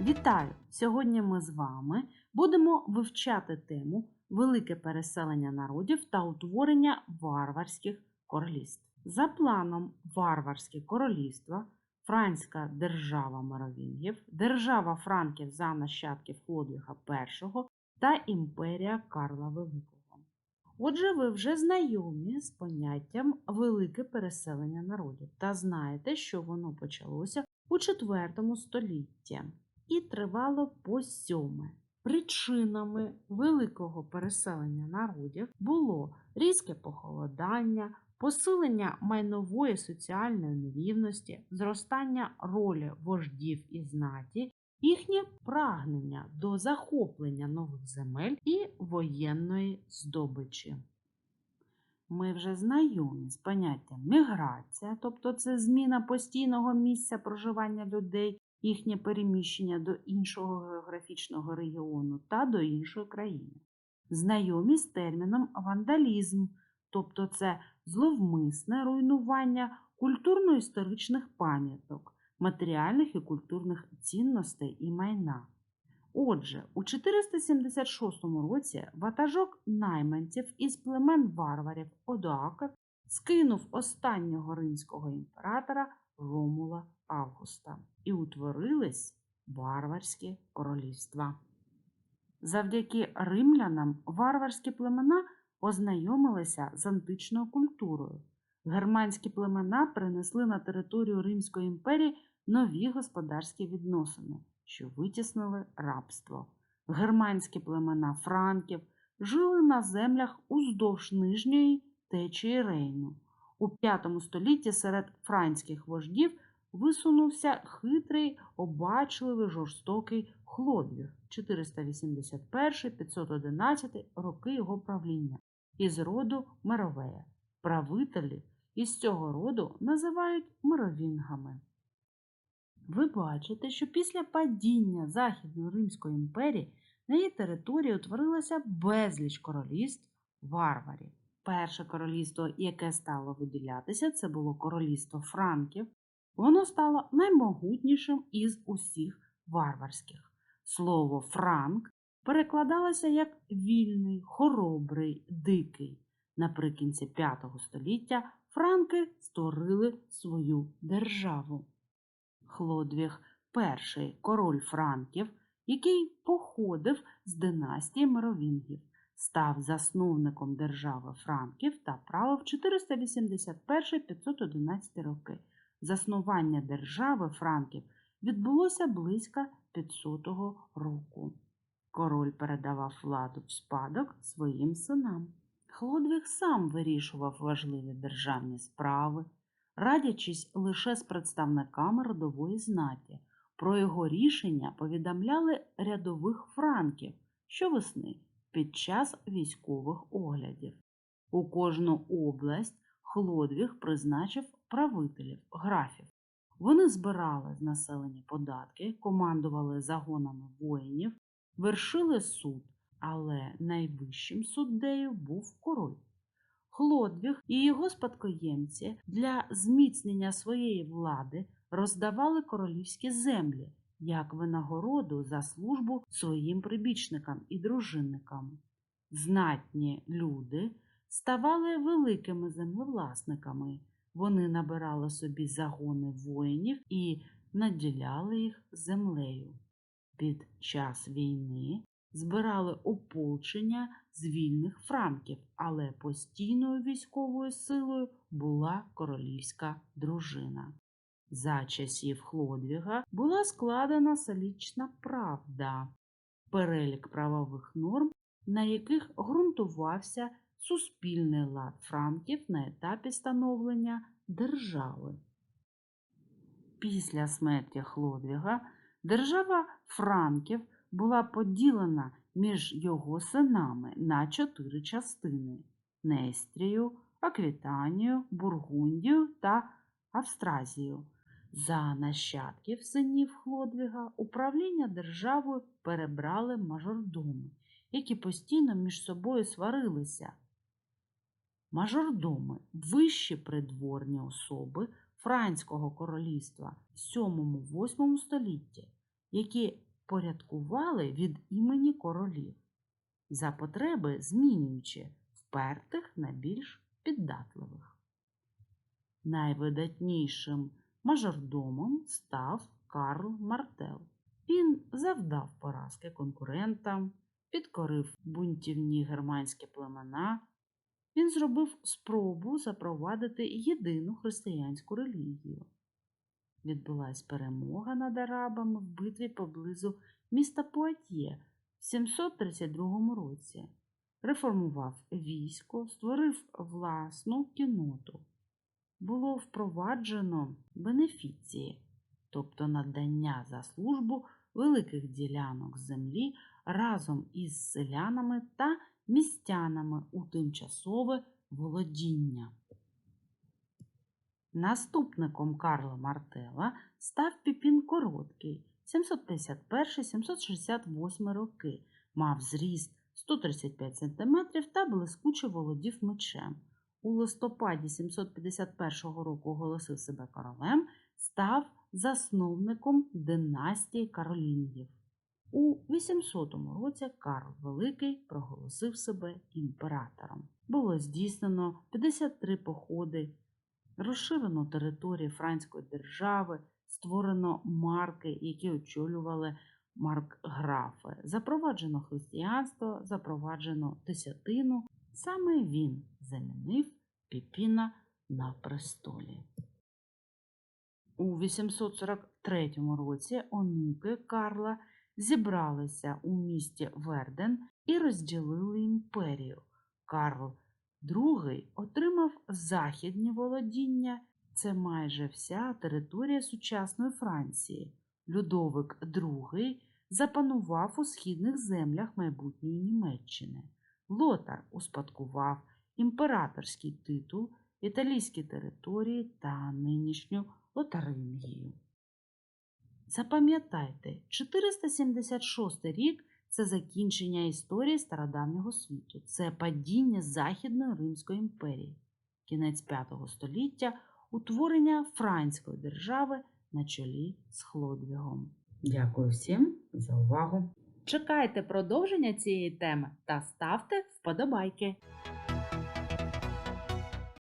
Вітаю! Сьогодні ми з вами будемо вивчати тему Велике переселення народів та утворення варварських королівств. За планом Варварське королівство, Франська держава Меровінгів, держава Франків за нащадків Хлодвіга І та імперія Карла Великого. Отже, ви вже знайомі з поняттям велике переселення народів та знаєте, що воно почалося у IV столітті і тривало по сьоме. Причинами великого переселення народів було різке похолодання, посилення майнової соціальної нерівності, зростання ролі вождів і знаті, їхнє прагнення до захоплення нових земель і воєнної здобичі. Ми вже знайомі з поняттям міграція, тобто це зміна постійного місця проживання людей, їхнє переміщення до іншого географічного регіону та до іншої країни. Знайомі з терміном вандалізм, тобто це зловмисне руйнування культурно-історичних пам'яток, матеріальних і культурних цінностей і майна. Отже, у 476 році ватажок найманців із племен варварів Одоаков скинув останнього римського імператора Ромула Августа і утворились варварські королівства. Завдяки римлянам варварські племена ознайомилися з античною культурою. Германські племена принесли на територію Римської імперії нові господарські відносини, що витіснили рабство. Германські племена франків жили на землях уздовж нижньої течії Рейну. У V столітті серед франських вождів висунувся хитрий, обачливий, жорстокий Хлодвіг 481-511 роки його правління із роду Меровея. Правителі із цього роду називають мировінгами. Ви бачите, що після падіння Західної Римської імперії на її території утворилося безліч королівств варварів. Перше королівство, яке стало виділятися, це було королівство Франків. Воно стало наймогутнішим із усіх варварських. Слово Франк перекладалося як вільний, хоробрий, дикий. Наприкінці V століття франки створили свою державу. Хлодвіг перший король франків, який походив з династії Меровінгів, став засновником держави франків та правив 481-511 роки. Заснування держави франків відбулося близько 500 року. Король передавав владу в спадок своїм синам. Хлодвіг сам вирішував важливі державні справи, радячись лише з представниками родової знаті. Про його рішення повідомляли рядових франків щовесни під час військових оглядів. У кожну область Хлодвіг призначив правителів, графів. Вони збирали з населення податки, командували загонами воїнів, вершили суд, але найвищим суддею був король. Хлодвіг і його спадкоємці для зміцнення своєї влади роздавали королівські землі як винагороду за службу своїм прибічникам і дружинникам. Знатні люди ставали великими землевласниками. Вони набирали собі загони воїнів і наділяли їх землею. Під час війни збирали ополчення з вільних франків, але постійною військовою силою була королівська дружина. За часів Хлодвіга була складена солічна правда, перелік правових норм, на яких ґрунтувався суспільний лад франків на етапі становлення держави. Після смерті Хлодвіга держава франків була поділена між його синами на чотири частини Нестрію, Аквітанію, Бургундію та Австразію. За нащадків синів Хлодвіга управління державою перебрали мажордоми, які постійно між собою сварилися. Мажордоми вищі придворні особи Франського королівства в 7-8 столітті, які порядкували від імені королів, за потреби змінюючи впертих на більш піддатливих. Найвидатнішим мажордомом став Карл Мартел. Він завдав поразки конкурентам, підкорив бунтівні германські племена. Він зробив спробу запровадити єдину християнську релігію. Відбулась перемога над арабами в битві поблизу міста Пуатьє в 732 році. Реформував військо, створив власну кіноту. Було впроваджено бенефіції, тобто надання за службу великих ділянок землі разом із селянами та містянами у тимчасове володіння. Наступником Карла Мартела став Піпін Короткий 751-768 роки, мав зріст 135 см та блискуче володів мечем. У листопаді 751 року оголосив себе королем, став засновником династії Каролінгів. У 800 році Карл Великий проголосив себе імператором. Було здійснено 53 походи, розширено території Франської держави, створено марки, які очолювали маркграфи, запроваджено християнство, запроваджено десятину. Саме він замінив Піпіна на престолі. У 843 році онуки Карла зібралися у місті Верден і розділили імперію. Карл II отримав західні володіння, це майже вся територія сучасної Франції. Людовик II запанував у східних землях майбутньої Німеччини. Лотар успадкував імператорський титул, італійські території та нинішню Лотарингію. Запам'ятайте, 476 рік це закінчення історії стародавнього світу, це падіння Західної Римської імперії, кінець V століття, утворення Франської держави на чолі з Хлодвігом. Дякую всім за увагу! Чекайте продовження цієї теми та ставте вподобайки.